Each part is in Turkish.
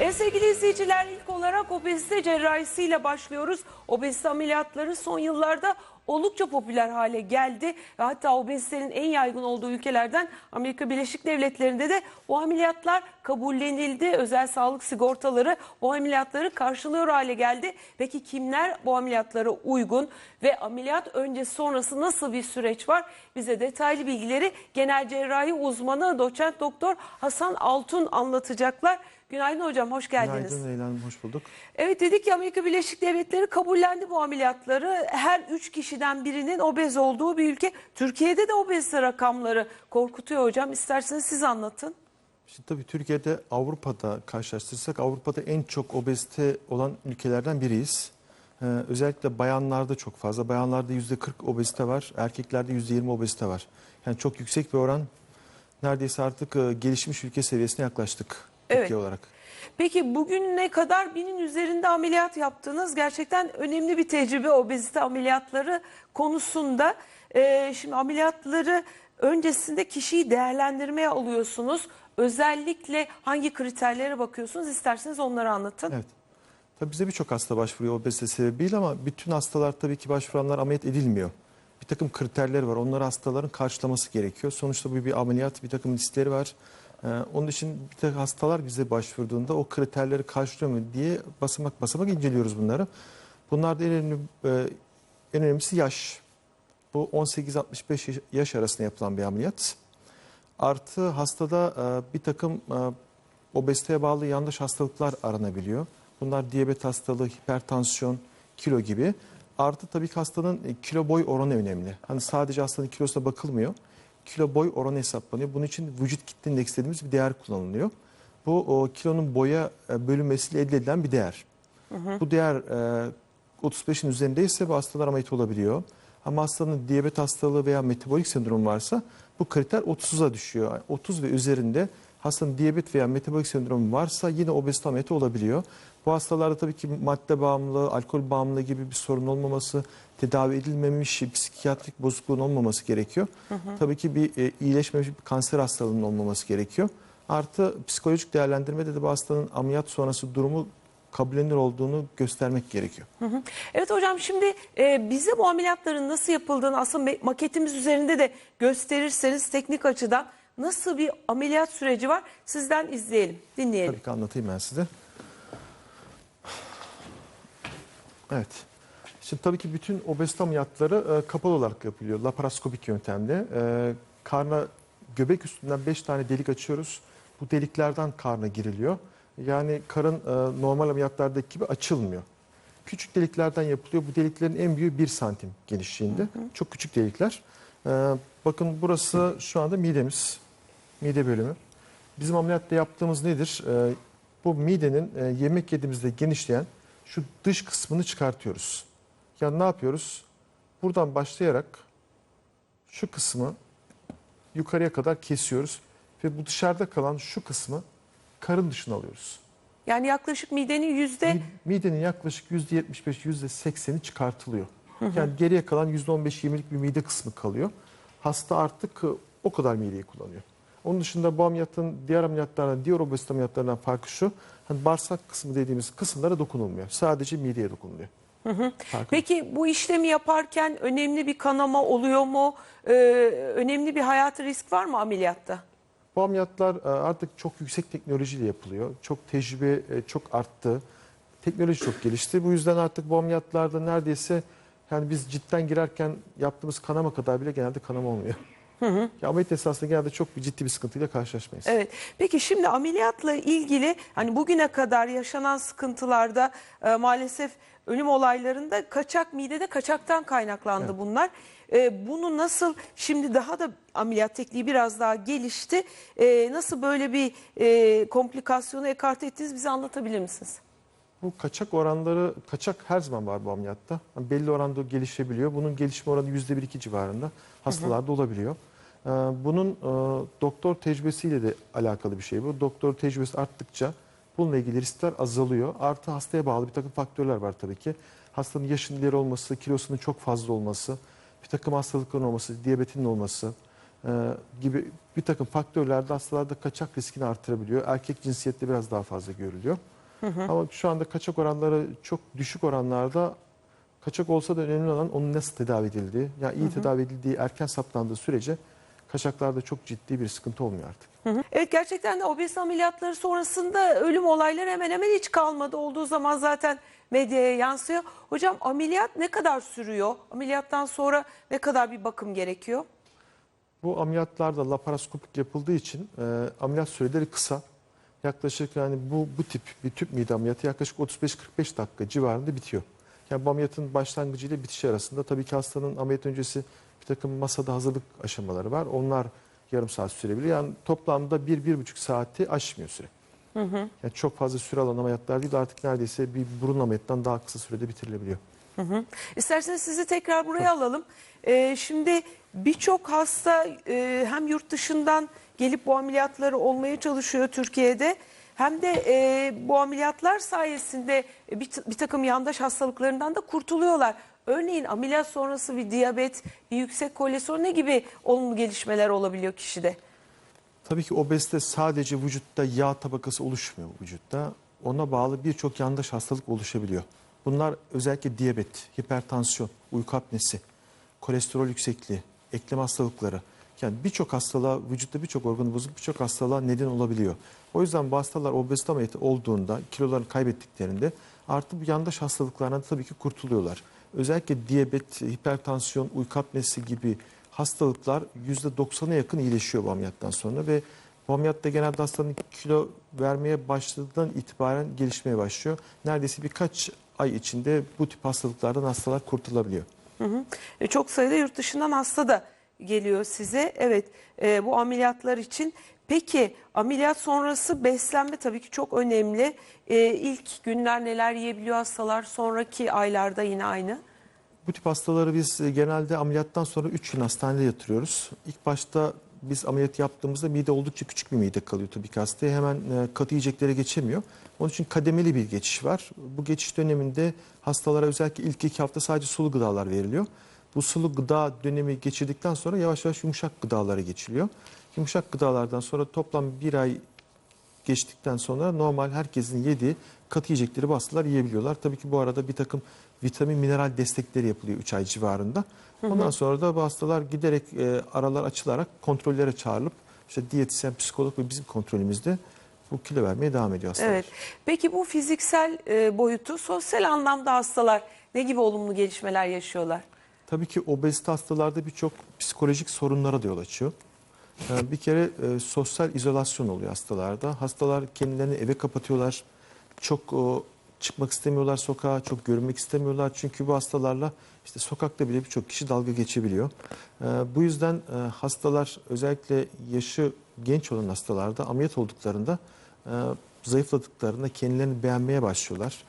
E sevgili izleyiciler ilk olarak obezite cerrahisiyle başlıyoruz. Obezite ameliyatları son yıllarda oldukça popüler hale geldi. Ve hatta obezitenin en yaygın olduğu ülkelerden Amerika Birleşik Devletleri'nde de bu ameliyatlar kabullenildi. Özel sağlık sigortaları bu ameliyatları karşılıyor hale geldi. Peki kimler bu ameliyatlara uygun ve ameliyat öncesi sonrası nasıl bir süreç var? Bize detaylı bilgileri genel cerrahi uzmanı doçent doktor Hasan Altun anlatacaklar. Günaydın hocam, hoş geldiniz. Günaydın Leyla Hanım, hoş bulduk. Evet dedik ki Amerika Birleşik Devletleri kabullendi bu ameliyatları. Her üç kişiden birinin obez olduğu bir ülke. Türkiye'de de obezite rakamları korkutuyor hocam. İsterseniz siz anlatın. Şimdi tabii Türkiye'de Avrupa'da karşılaştırırsak Avrupa'da en çok obezite olan ülkelerden biriyiz. Ee, özellikle bayanlarda çok fazla. Bayanlarda %40 obezite var, erkeklerde %20 obezite var. Yani çok yüksek bir oran. Neredeyse artık e, gelişmiş ülke seviyesine yaklaştık Evet. Türkiye olarak. Peki bugüne kadar binin üzerinde ameliyat yaptınız. Gerçekten önemli bir tecrübe obezite ameliyatları konusunda. Ee, şimdi ameliyatları öncesinde kişiyi değerlendirmeye alıyorsunuz. Özellikle hangi kriterlere bakıyorsunuz? İsterseniz onları anlatın. Evet. Tabii bize birçok hasta başvuruyor obezite sebebiyle ama bütün hastalar tabii ki başvuranlar ameliyat edilmiyor. Bir takım kriterleri var. Onları hastaların karşılaması gerekiyor. Sonuçta bu bir ameliyat, bir takım riskleri var. Ee, onun için bir takım hastalar bize başvurduğunda o kriterleri karşılıyor mu diye basamak basamak inceliyoruz bunları. Bunlarda en önemli, e, en önemlisi yaş. Bu 18-65 yaş- yaş arasında yapılan bir ameliyat. Artı hastada e, bir takım e, obeziteye bağlı yanlış hastalıklar aranabiliyor. Bunlar diyabet hastalığı, hipertansiyon, kilo gibi. Artı tabii ki hastanın e, kilo boy oranı önemli. Hani sadece hastanın kilosuna bakılmıyor. Kilo boy oranı hesaplanıyor. Bunun için vücut kitle indeks dediğimiz bir değer kullanılıyor. Bu o, kilonun boya e, bölünmesiyle elde edilen bir değer. Bu değer e, 35'in üzerindeyse bu hastalar ameliyat olabiliyor. Ama hastanın diyabet hastalığı veya metabolik sendrom varsa bu kriter 30'a düşüyor. Yani 30 ve üzerinde hastanın diyabet veya metabolik sendromu varsa yine obezite ameliyatı olabiliyor. Bu hastalarda tabii ki madde bağımlılığı, alkol bağımlılığı gibi bir sorun olmaması, tedavi edilmemiş psikiyatrik bozukluğun olmaması gerekiyor. Tabii ki bir e, iyileşmemiş bir kanser hastalığının olmaması gerekiyor. Artı psikolojik değerlendirmede de bu hastanın ameliyat sonrası durumu kabullenir olduğunu göstermek gerekiyor. Evet hocam şimdi e, bize bu ameliyatların nasıl yapıldığını aslında maketimiz üzerinde de gösterirseniz teknik açıdan nasıl bir ameliyat süreci var sizden izleyelim, dinleyelim. Tabii ki anlatayım ben size. Evet. Şimdi tabii ki bütün obezite ameliyatları e, kapalı olarak yapılıyor. Laparoskopik yöntemde. E, karna göbek üstünden 5 tane delik açıyoruz. Bu deliklerden karna giriliyor. Yani karın e, normal ameliyatlardaki gibi açılmıyor. Küçük deliklerden yapılıyor. Bu deliklerin en büyüğü 1 santim genişliğinde. Çok küçük delikler. Bakın burası şu anda midemiz. Mide bölümü. Bizim ameliyatta yaptığımız nedir? Bu midenin yemek yediğimizde genişleyen şu dış kısmını çıkartıyoruz. Yani ne yapıyoruz? Buradan başlayarak şu kısmı yukarıya kadar kesiyoruz ve bu dışarıda kalan şu kısmı karın dışına alıyoruz. Yani yaklaşık midenin yüzde Mi- Midenin yaklaşık %75, %80'i çıkartılıyor. Yani geriye kalan %15-20'lik bir mide kısmı kalıyor. Hasta artık e, o kadar mideyi kullanıyor. Onun dışında bu ameliyatın diğer ameliyatlardan, diğer obezite ameliyatlarından farkı şu. Hani bağırsak kısmı dediğimiz kısımlara dokunulmuyor. Sadece mideye dokunuluyor. Farkı Peki bu işlemi yaparken önemli bir kanama oluyor mu? Ee, önemli bir hayati risk var mı ameliyatta? Bu ameliyatlar e, artık çok yüksek teknolojiyle yapılıyor. Çok tecrübe e, çok arttı. Teknoloji çok gelişti. Bu yüzden artık bu ameliyatlarda neredeyse yani biz cidden girerken yaptığımız kanama kadar bile genelde kanama olmuyor. Ya ameliyat esnasında genelde çok bir ciddi bir sıkıntıyla karşılaşmayız. Evet. Peki şimdi ameliyatla ilgili hani bugüne kadar yaşanan sıkıntılarda e, maalesef ölüm olaylarında kaçak midede kaçaktan kaynaklandı Evet. bunlar. E, bunu nasıl şimdi daha da ameliyat tekniği biraz daha gelişti. E, nasıl böyle bir e, komplikasyonu ekart ettiniz bize anlatabilir misiniz? Bu kaçak oranları, kaçak her zaman var bu ameliyatta. Yani belli oranda gelişebiliyor. Bunun gelişme oranı %1-2 civarında hastalarda olabiliyor. Ee, Bunun e, doktor tecrübesiyle de alakalı bir şey bu. Doktor tecrübesi arttıkça bununla ilgili riskler azalıyor. Artı hastaya bağlı bir takım faktörler var tabii ki. Hastanın yaşının ileri olması, kilosunun çok fazla olması, bir takım hastalıkların olması, diyabetin olması, e, gibi bir takım faktörler de hastalarda kaçak riskini artırabiliyor. Erkek cinsiyette biraz daha fazla görülüyor. Ama şu anda kaçak oranları çok düşük oranlarda kaçak olsa da önemli olan onun nasıl tedavi edildiği. Yani iyi tedavi edildiği erken saptandığı sürece kaçaklarda çok ciddi bir sıkıntı olmuyor artık. Evet gerçekten de obezite ameliyatları sonrasında ölüm olayları hemen hemen hiç kalmadı. Olduğu zaman zaten medyaya yansıyor. Hocam ameliyat ne kadar sürüyor? Ameliyattan sonra ne kadar bir bakım gerekiyor? Bu ameliyatlarda laparoskopik yapıldığı için e, ameliyat süreleri kısa. Yaklaşık yani bu bu tip bir tüp mide ameliyatı yaklaşık 35-45 dakika civarında bitiyor. Yani bu ameliyatın başlangıcı ile bitişi arasında tabii ki hastanın ameliyat öncesi bir takım masada hazırlık aşamaları var. Onlar yarım saat sürebilir. Yani toplamda 1-1,5 saati aşmıyor süre. Yani çok fazla süre alan ameliyatlar değil artık neredeyse bir burun ameliyatından daha kısa sürede bitirilebiliyor. İsterseniz sizi tekrar buraya alalım. Ee, şimdi birçok hasta e, hem yurt dışından gelip bu ameliyatları olmaya çalışıyor Türkiye'de. Hem de e, bu ameliyatlar sayesinde bir, bir takım yandaş hastalıklarından da kurtuluyorlar. Örneğin ameliyat sonrası bir diyabet, bir yüksek kolesterol ne gibi olumlu gelişmeler olabiliyor kişide? Tabii ki obezite sadece vücutta yağ tabakası oluşmuyor vücutta. Ona bağlı birçok yandaş hastalık oluşabiliyor. Bunlar özellikle diyabet, hipertansiyon, uyku apnesi, kolesterol yüksekliği, eklem hastalıkları. Yani birçok hastalığa, vücutta birçok organı bozuk birçok hastalığa neden olabiliyor. O yüzden bu hastalar obezite ameliyatı olduğunda, kilolarını kaybettiklerinde artık bu yandaş hastalıklardan tabii ki kurtuluyorlar. Özellikle diyabet, hipertansiyon, uyku apnesi gibi hastalıklar %90'a yakın iyileşiyor bu ameliyattan sonra ve bu ameliyatta genelde hastanın kilo vermeye başladığından itibaren gelişmeye başlıyor. Neredeyse birkaç ay içinde bu tip hastalıklardan hastalar kurtulabiliyor. Hı hı. E, Çok sayıda yurt dışından hasta da geliyor size. Evet e, bu ameliyatlar için. Peki ameliyat sonrası beslenme tabii ki çok önemli. E, ilk günler neler yiyebiliyor hastalar? Sonraki aylarda yine aynı. Bu tip hastaları biz e, genelde ameliyattan sonra 3 gün hastanede yatırıyoruz. İlk başta biz ameliyat yaptığımızda mide oldukça küçük bir mide kalıyor tabii ki hastaya. Hemen e, katı yiyeceklere geçemiyor. Onun için kademeli bir geçiş var. Bu geçiş döneminde hastalara özellikle ilk iki hafta sadece sulu gıdalar veriliyor. Bu sulu gıda dönemi geçirdikten sonra yavaş yavaş yumuşak gıdalara geçiliyor. Yumuşak gıdalardan sonra toplam bir ay geçtikten sonra normal herkesin yediği katı yiyecekleri bu hastalar yiyebiliyorlar. Tabii ki bu arada bir takım vitamin mineral destekleri yapılıyor 3 ay civarında. Ondan sonra da bu hastalar giderek e, aralar açılarak kontrollere çağrılıp işte diyetisyen, psikolog ve bizim kontrolümüzde bu kilo vermeye devam ediyor hastalar. Evet. Peki bu fiziksel e, boyutu sosyal anlamda hastalar ne gibi olumlu gelişmeler yaşıyorlar? Tabii ki obezite hastalarda birçok psikolojik sorunlara da yol açıyor. Ee, Bir kere e, sosyal izolasyon oluyor hastalarda. Hastalar kendilerini eve kapatıyorlar. Çok o, çıkmak istemiyorlar sokağa, çok görünmek istemiyorlar. Çünkü bu hastalarla işte sokakta bile birçok kişi dalga geçebiliyor. Ee, Bu yüzden e, hastalar özellikle yaşı genç olan hastalarda ameliyat olduklarında e, zayıfladıklarında kendilerini beğenmeye başlıyorlar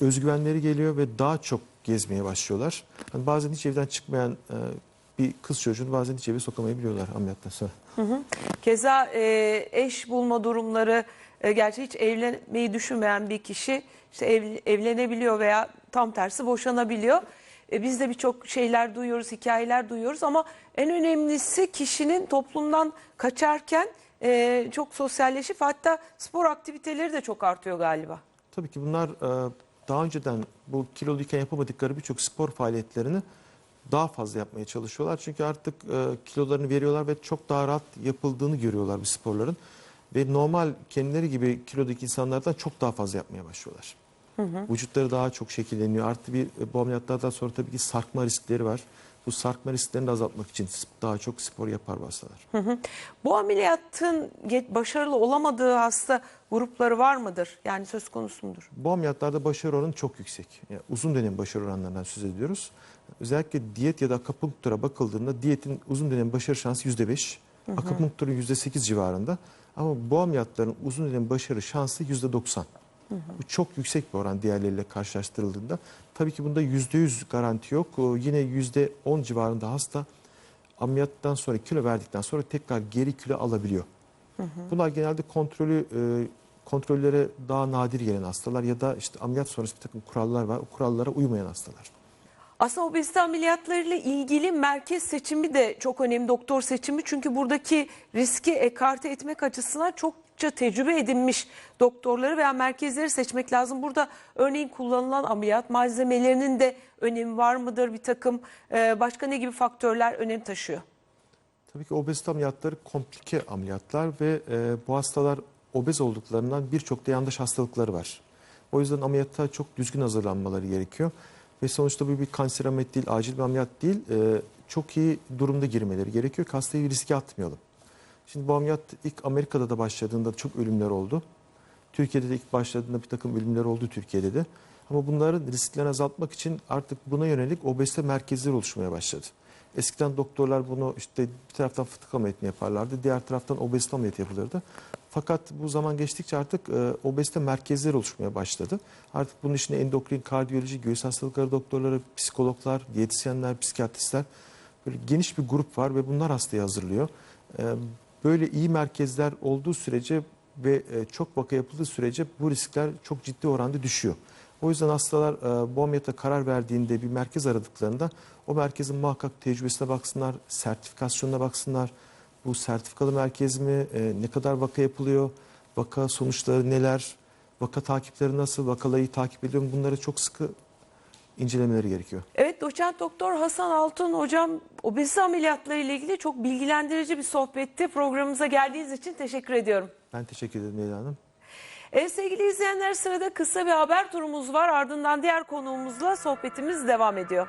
özgüvenleri geliyor ve daha çok gezmeye başlıyorlar. Hani bazen hiç evden çıkmayan e, bir kız çocuğunu bazen hiç eve sokamayabiliyorlar ameliyattan sonra. Keza e, eş bulma durumları e, gerçi hiç evlenmeyi düşünmeyen bir kişi işte ev- evlenebiliyor veya tam tersi boşanabiliyor. E, biz de birçok şeyler duyuyoruz, hikayeler duyuyoruz ama en önemlisi kişinin toplumdan kaçarken e, çok sosyalleşip hatta spor aktiviteleri de çok artıyor galiba. Tabii ki bunlar e, daha önceden bu kiloluyken yapamadıkları birçok spor faaliyetlerini daha fazla yapmaya çalışıyorlar. Çünkü artık e, kilolarını veriyorlar ve çok daha rahat yapıldığını görüyorlar bu sporların. Ve normal kendileri gibi kilodaki insanlardan çok daha fazla yapmaya başlıyorlar. Vücutları daha çok şekilleniyor. Artı bir e, bu ameliyatlardan sonra tabii ki sarkma riskleri var. Bu sarkma risklerini de azaltmak için daha çok spor yapar bu hastalar. Bu ameliyatın başarılı olamadığı hasta grupları var mıdır? Yani söz konusu mudur? Bu ameliyatlarda başarı oranı çok yüksek. Yani uzun dönem başarı oranlarından söz ediyoruz. Özellikle diyet ya da akupunktura bakıldığında diyetin uzun dönem başarı şansı %5, akupunkturun %8 civarında. Ama bu ameliyatların uzun dönem başarı şansı %90. Bu çok yüksek bir oran diğerleriyle karşılaştırıldığında. Tabii ki bunda %100 garanti yok. Yine %10 civarında hasta ameliyattan sonra kilo verdikten sonra tekrar geri kilo alabiliyor. Bunlar genelde kontrolü e, kontrollere daha nadir gelen hastalar ya da işte ameliyat sonrası bir takım kurallar var. O kurallara uymayan hastalar. Aslında obezite ameliyatlarıyla ilgili merkez seçimi de çok önemli doktor seçimi. Çünkü buradaki riski ekarte etmek açısından çokça tecrübe edinmiş doktorları veya merkezleri seçmek lazım. Burada örneğin kullanılan ameliyat malzemelerinin de önemi var mıdır? Bir takım e, başka ne gibi faktörler önem taşıyor? Tabii ki obezite ameliyatları komplike ameliyatlar ve e, bu hastalar obez olduklarından birçok da yanlış hastalıkları var. O yüzden ameliyatta çok düzgün hazırlanmaları gerekiyor. Ve sonuçta bu bir kanser ameliyat değil, acil bir ameliyat değil. e, çok iyi durumda girmeleri gerekiyor ki hastayı riske atmayalım. Şimdi bu ameliyat ilk Amerika'da da başladığında çok ölümler oldu. Türkiye'de de ilk başladığında bir takım ölümler oldu Türkiye'de de. Ama bunların risklerini azaltmak için artık buna yönelik obezite merkezleri oluşmaya başladı. Eskiden doktorlar bunu işte bir taraftan fıtık ameliyatını yaparlardı, diğer taraftan obezite ameliyatı yapılırdı. Fakat bu zaman geçtikçe artık e, obezite merkezleri oluşmaya başladı. Artık bunun içinde endokrin, kardiyoloji, göğüs hastalıkları doktorları, psikologlar, diyetisyenler, psikiyatristler böyle geniş bir grup var ve bunlar hastayı hazırlıyor. E, Böyle iyi merkezler olduğu sürece ve e, çok vaka yapıldığı sürece bu riskler çok ciddi oranda düşüyor. O yüzden hastalar e, bu ameliyata karar verdiğinde bir merkez aradıklarında o merkezin muhakkak tecrübesine baksınlar, sertifikasyonuna baksınlar. Bu sertifikalı merkez mi, e, ne kadar vaka yapılıyor, vaka sonuçları neler, vaka takipleri nasıl, vakalayı takip ediyor mu bunları çok sıkı incelemeleri gerekiyor. Evet doçent doktor Hasan Altun hocam obezite ameliyatları ile ilgili çok bilgilendirici bir sohbetti. Programımıza geldiğiniz için teşekkür ediyorum. Ben teşekkür ederim Leyla Hanım. Evet sevgili izleyenler sırada kısa bir haber turumuz var. Ardından diğer konuğumuzla sohbetimiz devam ediyor.